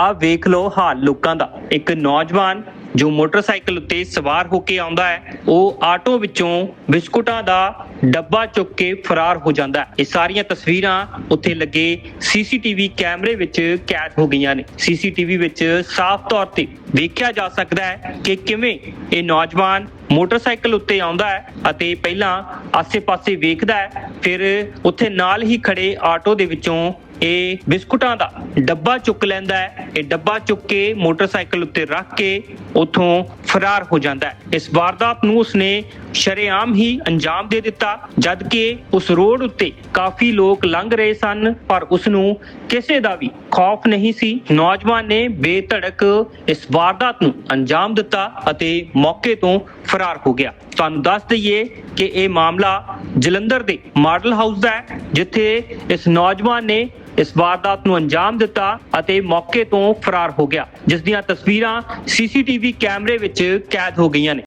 ਆ ਵੇਖ ਲਓ ਹਾਲ ਲੋਕਾਂ ਦਾ। ਇੱਕ ਨੌਜਵਾਨ ਜੋ ਮੋਟਰਸਾਈਕਲ ਉੱਤੇ ਸਵਾਰ ਹੋ ਕੇ ਆਉਂਦਾ ਹੈ, ਉਹ ਆਟੋ ਵਿੱਚੋਂ ਬਿਸਕੁਟਾਂ ਦਾ ਡੱਬਾ ਚੁੱਕ ਕੇ ਫਰਾਰ ਹੋ ਜਾਂਦਾ ਹੈ। ਇਹ ਸਾਰੀਆਂ ਤਸਵੀਰਾਂ ਉੱਥੇ ਲੱਗੇ ਸੀਸੀਟੀਵੀ ਕੈਮਰੇ ਵਿੱਚ ਕੈਦ ਹੋ ਗਈਆਂ ਨੇ। ਸੀਸੀਟੀਵੀ ਵਿੱਚ ਸਾਫ਼ ਤੌਰ ਤੇ ਵੇਖਿਆ ਜਾ ਸਕਦਾ ਹੈ ਕਿ ਕਿਵੇਂ ਇਹ ਨੌਜਵਾਨ ਮੋਟਰਸਾਈਕਲ ਉੱਤੇ ਆਉਂਦਾ ਹੈ ਅਤੇ ਪਹਿਲਾਂ ਆਸੇ-ਪਾਸੇ ਵੇਖਦਾ ਹੈ, ਫਿਰ ਉੱਥੇ ਨਾਲ ਹੀ ਖੜੇ ਆਟੋ ਦੇ ਵਿੱਚੋਂ ਇਹ ਬਿਸਕੁਟਾਂ ਦਾ ਡੱਬਾ ਚੁੱਕ ਲੈਂਦਾ ਹੈ। ਇਹ ਡੱਬਾ ਚੁੱਕ ਕੇ ਮੋਟਰਸਾਈਕਲ ਉੱਤੇ ਰੱਖ ਕੇ ਉੱਥੋਂ ਫਰਾਰ ਹੋ ਜਾਂਦਾ ਹੈ। ਇਸ ਵਾਰਦਾਤ ਨੂੰ ਉਸਨੇ ਸ਼ਰੇਆਮ ਹੀ ਅੰਜਾਮ ਦੇ ਦਿੱਤਾ ਜਦ ਕਿ ਉਸ ਰੋਡ ਉੱਤੇ ਕਾਫੀ ਲੋਕ ਲੰਘ ਰਹੇ ਸਨ, ਪਰ ਉਸ ਨੂੰ ਕਿਸੇ ਦਾ ਵੀ ਖੌਫ ਨਹੀਂ ਸੀ। ਨੌਜਵਾਨ ਨੇ ਬੇਧੜਕ ਇਸ ਵਾਰਦਾਤ ਨੂੰ ਅੰਜਾਮ ਦਿੱਤਾ ਅਤੇ ਮੌਕੇ ਤੋਂ ਫਰਾਰ ਹੋ ਗਿਆ। ਤੁਹਾਨੂੰ ਦੱਸ ਦਈਏ ਕਿ ਇਹ ਮਾਮਲਾ ਜਲੰਧਰ ਦੇ ਮਾਡਲ ਹਾਊਸ ਦਾ ਹੈ, ਜਿੱਥੇ ਇਸ ਨੌਜਵਾਨ ਨੇ ਇਸ ਵਾਰਦਾਤ ਨੂੰ ਅੰਜਾਮ ਦਿੱਤਾ ਅਤੇ ਮੌਕੇ ਤੋਂ ਫਰਾਰ ਹੋ ਗਿਆ, ਜਿਸ ਦੀਆਂ ਤਸਵੀਰਾਂ ਸੀਸੀਟੀਵੀ ਕੈਮਰੇ ਵਿੱਚ ਕੈਦ ਹੋ ਗਈਆਂ ਨੇ।